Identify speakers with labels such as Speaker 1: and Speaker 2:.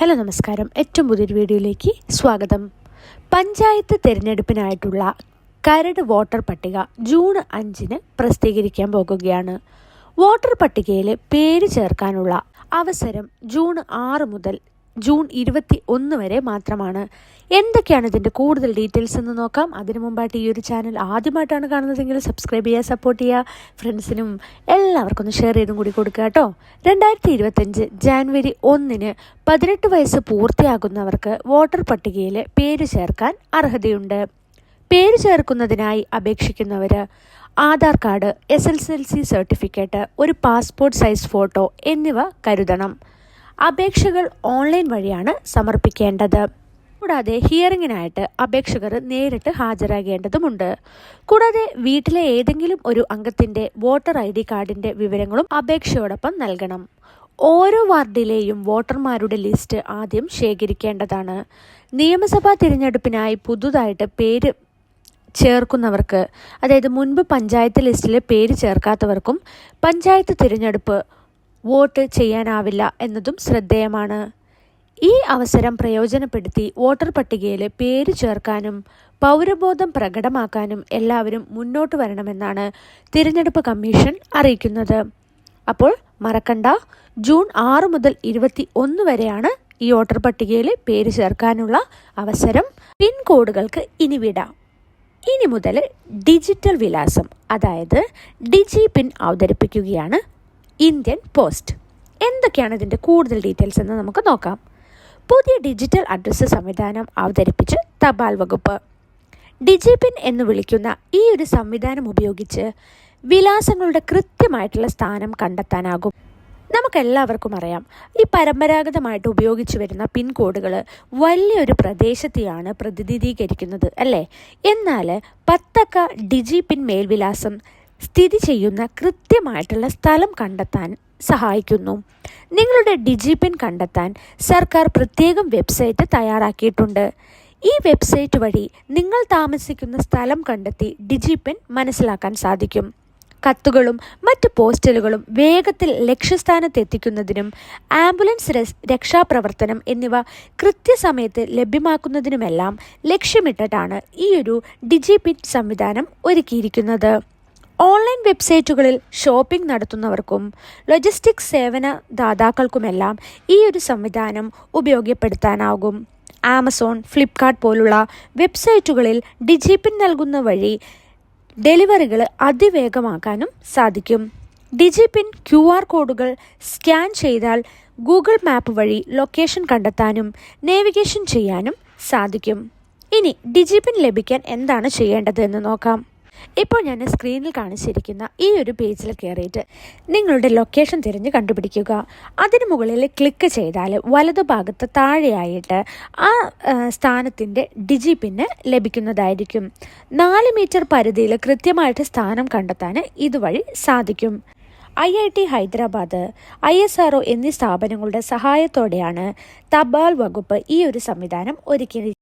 Speaker 1: Hello നമസ്കാരം. ഏറ്റവും പുതിയൊരു വീഡിയോയിലേക്ക് സ്വാഗതം. പഞ്ചായത്ത് തിരഞ്ഞെടുപ്പിനായിട്ടുള്ള കരട് വോട്ടർ പട്ടിക ജൂൺ അഞ്ചിന് പ്രസിദ്ധീകരിക്കാൻ പോകുകയാണ്. വോട്ടർ പട്ടികയിൽ പേര് ചേർക്കാനുള്ള അവസരം ജൂൺ ആറ് മുതൽ ജൂൺ ഇരുപത്തി ഒന്ന് വരെ മാത്രമാണ്. എന്തൊക്കെയാണ് ഇതിന്റെ കൂടുതൽ ഡീറ്റെയിൽസ് എന്ന് നോക്കാം. അതിനു മുമ്പായിട്ട് ഈ ഒരു ചാനൽ ആദ്യമായിട്ടാണ് കാണുന്നതെങ്കിൽ സബ്സ്ക്രൈബ് ചെയ്യുക സപ്പോർട്ട് ചെയ്യുക ഫ്രണ്ട്സിനും എല്ലാവർക്കും ഒന്ന് ഷെയർ ചെയ്തും കൂടി കൊടുക്കുക കേട്ടോ. രണ്ടായിരത്തി ഇരുപത്തഞ്ച് ജാനുവരി ഒന്നിന് പതിനെട്ട് വയസ്സ് പൂർത്തിയാകുന്നവർക്ക് വോട്ടർ പട്ടികയിൽ പേര് ചേർക്കാൻ അർഹതയുണ്ട്. പേര് ചേർക്കുന്നതിനായി അപേക്ഷിക്കുന്നവർ Aadhaar card S L C certificate ഒരു പാസ്പോർട്ട് സൈസ് ഫോട്ടോ എന്നിവ കരുതണം. അപേക്ഷകൾ ഓൺലൈൻ വഴിയാണ് സമർപ്പിക്കേണ്ടത്. കൂടാതെ ഹിയറിങ്ങിനായിട്ട് അപേക്ഷകർ നേരിട്ട് ഹാജരാകേണ്ടതുമുണ്ട്. കൂടാതെ വീട്ടിലെ ഏതെങ്കിലും ഒരു അംഗത്തിന്റെ വോട്ടർ ഐ ഡി കാർഡിന്റെ വിവരങ്ങളും അപേക്ഷയോടൊപ്പം നൽകണം. ഓരോ വാർഡിലെയും വോട്ടർമാരുടെ ലിസ്റ്റ് ആദ്യം ശേഖരിക്കേണ്ടതാണ്. നിയമസഭാ തിരഞ്ഞെടുപ്പിനായി പുതുതായിട്ട് പേര് ചേർക്കുന്നവർക്ക് അതായത് മുൻപ് പഞ്ചായത്ത് ലിസ്റ്റിൽ പേര് ചേർക്കാത്തവർക്കും പഞ്ചായത്ത് തിരഞ്ഞെടുപ്പ് വോട്ട് ചെയ്യാനാവില്ല എന്നതും ശ്രദ്ധേയമാണ്. ഈ അവസരം പ്രയോജനപ്പെടുത്തി വോട്ടർ പട്ടികയിൽ പേര് ചേർക്കാനും പൗരബോധം പ്രകടമാക്കാനും എല്ലാവരും മുന്നോട്ട് വരണമെന്നാണ് തിരഞ്ഞെടുപ്പ് കമ്മീഷൻ അറിയിക്കുന്നത്. അപ്പോൾ മറക്കണ്ട ജൂൺ ആറ് മുതൽ ഇരുപത്തി ഒന്ന് വരെയാണ് ഈ വോട്ടർ പട്ടികയിൽ പേര് ചേർക്കാനുള്ള അവസരം. പിൻകോഡുകൾക്ക് ഇനി വിടാം. ഇനി മുതൽ ഡിജിറ്റൽ വിലാസം അതായത് ഡിജി പിൻ അവതരിപ്പിക്കുകയാണ് ഇന്ത്യൻ പോസ്റ്റ്. എന്തൊക്കെയാണ് ഇതിന്റെ കൂടുതൽ ഡീറ്റെയിൽസ് എന്ന് നമുക്ക് നോക്കാം. പുതിയ ഡിജിറ്റൽ അഡ്രസ്സ് സംവിധാനം അവതരിപ്പിച്ച് തപാൽ വകുപ്പ്. ഡിജി പിൻ എന്ന് വിളിക്കുന്ന ഈ ഒരു സംവിധാനം ഉപയോഗിച്ച് വിലാസങ്ങളുടെ കൃത്യമായിട്ടുള്ള സ്ഥാനം കണ്ടെത്താനാകും. നമുക്കെല്ലാവർക്കും അറിയാം ഈ പരമ്പരാഗതമായിട്ട് ഉപയോഗിച്ചു വരുന്ന പിൻകോഡുകൾ വലിയൊരു പ്രദേശത്തെയാണ് പ്രതിനിധീകരിക്കുന്നത് അല്ലേ? എന്നാൽ പത്തക്ക ഡിജി പിൻ മേൽവിലാസം സ്ഥിതി ചെയ്യുന്ന കൃത്യമായിട്ടുള്ള സ്ഥലം കണ്ടെത്താൻ സഹായിക്കുന്നു. നിങ്ങളുടെ ഡിജിപിൻ കണ്ടെത്താൻ സർക്കാർ പ്രത്യേകം വെബ്സൈറ്റ് തയ്യാറാക്കിയിട്ടുണ്ട്. ഈ വെബ്സൈറ്റ് വഴി നിങ്ങൾ താമസിക്കുന്ന സ്ഥലം കണ്ടെത്തി ഡിജിപിൻ മനസ്സിലാക്കാൻ സാധിക്കും. കത്തുകളും മറ്റ് പോസ്റ്റലുകളും വേഗത്തിൽ ലക്ഷ്യസ്ഥാനത്തെത്തിക്കുന്നതിനും ആംബുലൻസ് രക്ഷാപ്രവർത്തനം എന്നിവ കൃത്യസമയത്ത് ലഭ്യമാക്കുന്നതിനുമെല്ലാം ലക്ഷ്യമിട്ടിട്ടാണ് ഈ ഒരു ഡിജിപിൻ സംവിധാനം ഒരുക്കിയിരിക്കുന്നത്. ഓൺലൈൻ വെബ്സൈറ്റുകളിൽ ഷോപ്പിംഗ് നടത്തുന്നവർക്കും ലോജിസ്റ്റിക്സ് സേവന ദാതാക്കൾക്കുമെല്ലാം ഈ ഒരു സംവിധാനം ഉപയോഗപ്പെടുത്താനാകും. ആമസോൺ ഫ്ലിപ്കാർട്ട് പോലുള്ള വെബ്സൈറ്റുകളിൽ ഡിജിപിൻ നൽകുന്ന വഴി ഡെലിവറികൾ അതിവേഗമാക്കാനും സാധിക്കും. ഡിജിപിൻ ക്യു ആർ കോഡുകൾ സ്കാൻ ചെയ്താൽ ഗൂഗിൾ മാപ്പ് വഴി ലൊക്കേഷൻ കണ്ടെത്താനും നേവിഗേഷൻ ചെയ്യാനും സാധിക്കും. ഇനി ഡിജിപിൻ ലഭിക്കാൻ എന്താണ് ചെയ്യേണ്ടത് എന്ന് നോക്കാം. ഇപ്പോൾ ഞാൻ സ്ക്രീനിൽ കാണിച്ചിരിക്കുന്ന ഈ ഒരു പേജിൽ കയറിയിട്ട് നിങ്ങളുടെ ലൊക്കേഷൻ തിരഞ്ഞ് കണ്ടുപിടിക്കുക. അതിന് മുകളിൽ ക്ലിക്ക് ചെയ്താൽ വലതുഭാഗത്ത് താഴെയായിട്ട് ആ സ്ഥാനത്തിന്റെ ഡിജി പിന്നെ ലഭിക്കുന്നതായിരിക്കും. നാല് മീറ്റർ പരിധിയിൽ കൃത്യമായിട്ട് സ്ഥാനം കണ്ടെത്താൻ ഇതുവഴി സാധിക്കും. I I T Hyderabad I S R എന്നീ സ്ഥാപനങ്ങളുടെ സഹായത്തോടെയാണ് തപാൽ വകുപ്പ് ഈ ഒരു സംവിധാനം ഒരുക്കി